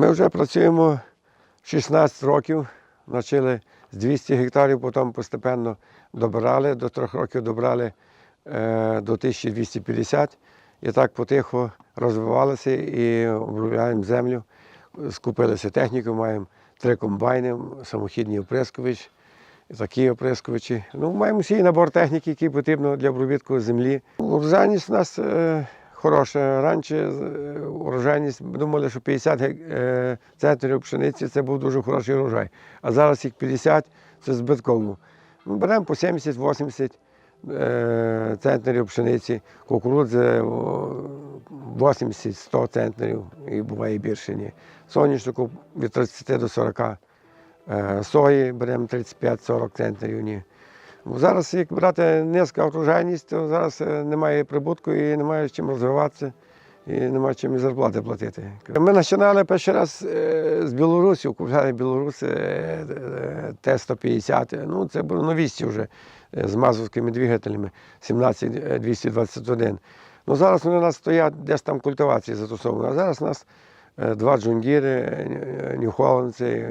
Ми вже працюємо 16 років, почали з 200 гектарів, потім постепенно добирали, до трьох років добрали е, до 1250. І так потихо розвивалися і обробляємо землю. Скупилися техніку, маємо три комбайни, самохідний оприскувач, і такі оприскувачі. Ну, маємо всі набор техніки, який потрібно для обробітку землі. Урожайність у нас е, хороша. Раніше е, урожайність думали, що 50 гек- е, центрів пшениці це був дуже хороший урожай. А зараз їх 50 це збитково. Ми беремо по 70-80 е, центнерів пшениці, кукурудзи 80-100 центнерів і буває більше. Ні. Соняшнику від 30 до 40. Е, Сої беремо 35-40 центнерів. Ні. Зараз, як брати низька урожайність, то зараз е, немає прибутку і немає з чим розвиватися, і немає чим і зарплати платити. Ми починали перший раз е, з Білорусі, купляли білоруси е, е, Т-150. Ну, це були новісті вже з мазовськими двигателями 17221. Ну, зараз вони у нас стоять десь там культивації застосовані. А зараз у нас два джундіри, нюхоландці,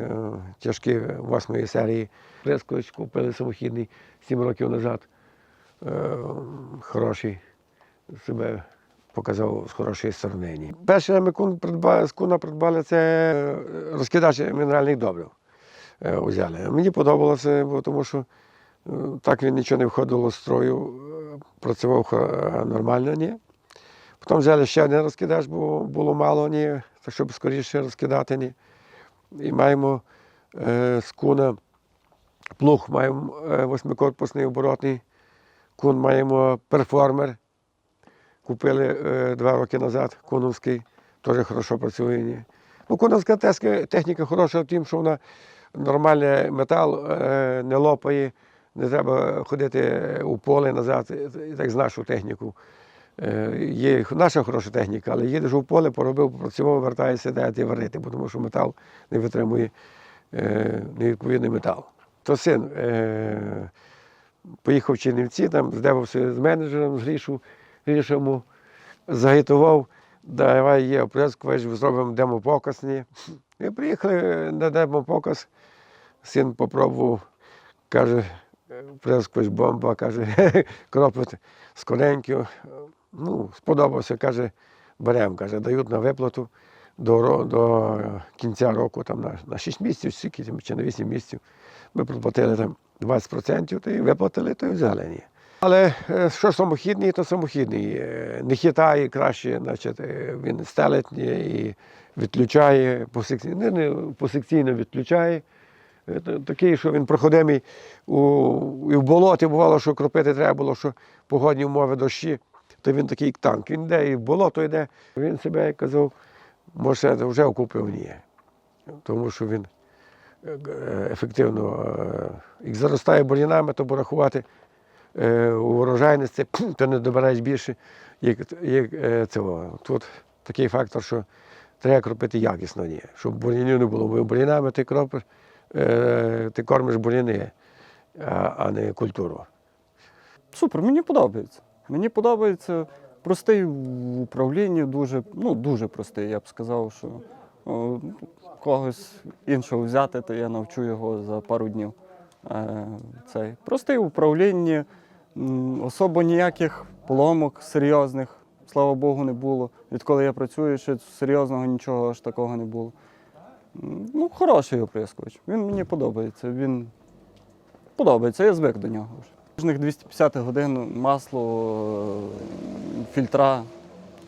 тяжкі восьмої серії. Прескоч купили самохідний 7 років назад. Е, Хороший себе показав з хорошої сторони. Перше ми кун придбали, з куна придбали це е, розкидач мінеральних добрив. е, Узяли. Мені подобалося, бо тому що е, так він нічого не входило з строю, е, працював е, нормально, ні. Потім взяли ще один розкидач, бо було мало, ні, так щоб скоріше розкидати. Ні. І маємо е, з куна плуг, маємо е, восьмикорпусний оборотний. Кун маємо перформер. Купили е, два роки назад куновський, теж хорошо працює. Ні. Ну, куновська техніка хороша тим, що вона нормальний метал е, не лопає, не треба ходити у поле назад, і так з нашу техніку. Е, Є наша хороша техніка, але їдеш у поле, поробив, попрацював, вертаєшся, дати варити, бо тому що метал не витримує е, невідповідний метал. То син е, поїхав в Чернівці, там здавався з менеджером, з Грішу, Гріша йому загітував, давай є оприскувач, зробимо демопоказ. І приїхали на демопоказ, син попробував, каже, оприскувач бомба, каже, кропить скоренько. Ну, сподобався, каже, беремо, каже, дають на виплату до, до кінця року, там на, на 6 місяців, скільки чи на 8 місяців. Ми проплатили там 20%, то і виплатили, то і взяли. Але е, що самохідний, то самохідний. Е, Не хитає краще, значить, е, він стелить і відключає посекційно, не, посекційно відключає. Такий, що він проходимий у, і в болоті бувало, що кропити треба було, що погодні умови дощі, то він такий як танк. Він йде і в болото йде. Він себе, казав, може, вже окупив ні. Тому що він е, ефективно, е, як заростає бур'янами, то порахувати е, у урожайності, то не добираєш більше, як, як е, цього. Тут такий фактор, що треба кропити якісно, ні, щоб бур'янів не було. Бо бур'янами ти кропиш, е, ти кормиш бур'яни, а не культуру. Супер, мені подобається. Мені подобається простий в управлінні, дуже, ну, дуже простий. Я б сказав, що о, когось іншого взяти, то я навчу його за пару днів. Е, цей. Простий в управлінні, особо ніяких поломок серйозних, слава Богу, не було. Відколи я працюю, ще серйозного нічого аж такого не було. Ну, хороший оприскувач. Він мені подобається. Він подобається, я звик до нього вже. Кожних 250 годин масло, е, фільтра.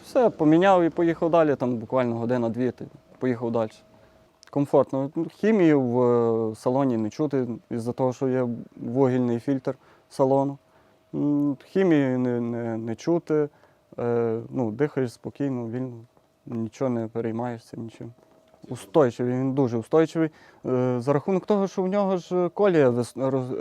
Все, поміняв і поїхав далі, там буквально година-дві, поїхав далі. Комфортно. Хімії в е, салоні не чути із-за того, що є вугільний фільтр салону. М, Хімії не, не, не чути. Е, ну, дихаєш спокійно, вільно, нічого не переймаєшся, нічим. Устойчивий, він дуже устойчивий. За рахунок того, що в нього ж колія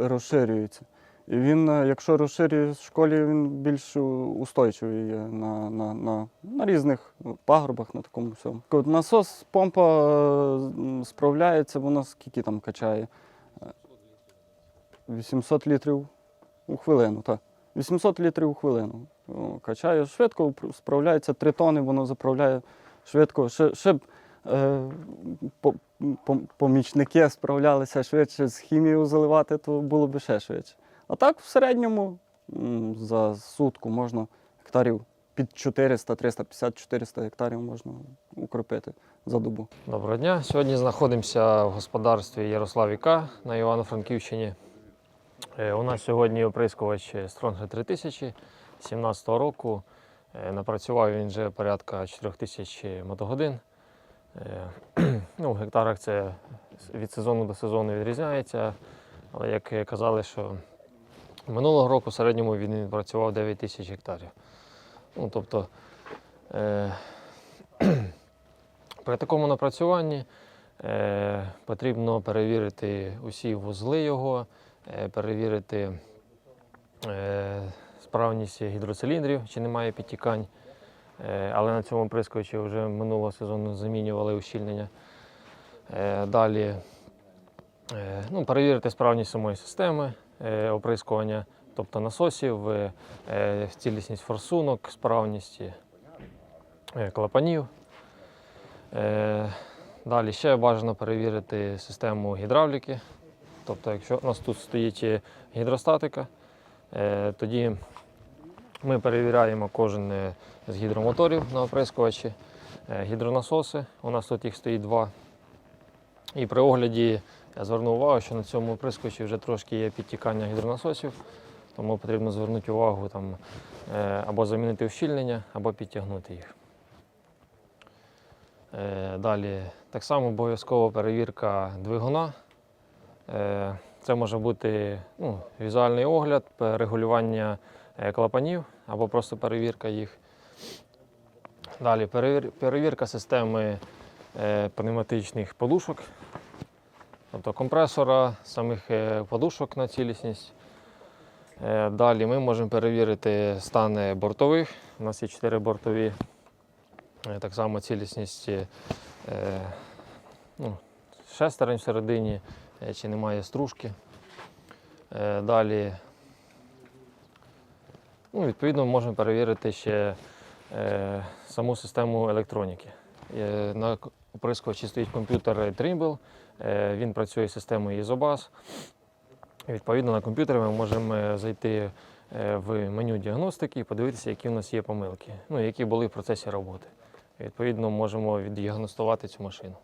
розширюється. Він, е, якщо розширює в школі, він більш е, устойчивий є на, на, на, на різних пагорбах, на такому всьому. Насос, помпа е, справляється, вона скільки там качає? Е, 800 літрів у хвилину, так. 800 літрів у хвилину. Качає швидко, справляється 3 тони, воно заправляє швидко. Ще, ще е, по- по- помічники справлялися швидше з хімією заливати, то було б ще швидше. А так, в середньому за сутку можна гектарів під 400, 350, 400 гектарів можна укропити за добу. Доброго дня. Сьогодні знаходимося в господарстві Ярославіка на Івано-Франківщині. Е, У нас сьогодні оприскувач Стронга 3000 17 року. Е, Напрацював він вже порядка 4000 мотогодин. Е, Ну, в гектарах це від сезону до сезону відрізняється. Але як казали, що минулого року в середньому він працював 9 тисяч гектарів. Ну, тобто, е, при такому напрацюванні е, потрібно перевірити усі вузли його, е, перевірити е, справність гідроциліндрів, чи немає підтікань. Е, але на цьому прискочі вже минулого сезону замінювали ущільнення. Е, далі е, ну, перевірити справність самої системи оприскування, тобто насосів, е, е, цілісність форсунок, справність е, клапанів. Е, Далі ще бажано перевірити систему гідравліки. Тобто, якщо у нас тут стоїть е, гідростатика, е, тоді ми перевіряємо кожен е, з гідромоторів на оприскувачі, е, гідронасоси. У нас тут їх стоїть два. І при огляді я звернув увагу, що на цьому оприскувачі вже трошки є підтікання гідронасосів, тому потрібно звернути увагу там, е, або замінити ущільнення, або підтягнути їх. Е, Далі так само обов'язкова перевірка двигуна. Е, Це може бути ну, візуальний огляд, регулювання клапанів або просто перевірка їх. Далі перевір- перевірка системи пневматичних подушок, тобто компресора, самих е, подушок на цілісність. Е, Далі ми можемо перевірити стани бортових. У нас є чотири бортові Е, Так само цілісність ну, шестерень всередині, чи немає стружки. Далі, ну, відповідно, можемо перевірити ще саму систему електроніки. На оприскувачі стоїть комп'ютер Trimble, е, він працює з системою Isobus. Відповідно, на комп'ютері ми можемо зайти е, в меню діагностики і подивитися, які в нас є помилки, ну, які були в процесі роботи. Відповідно, можемо віддіагностувати цю машину.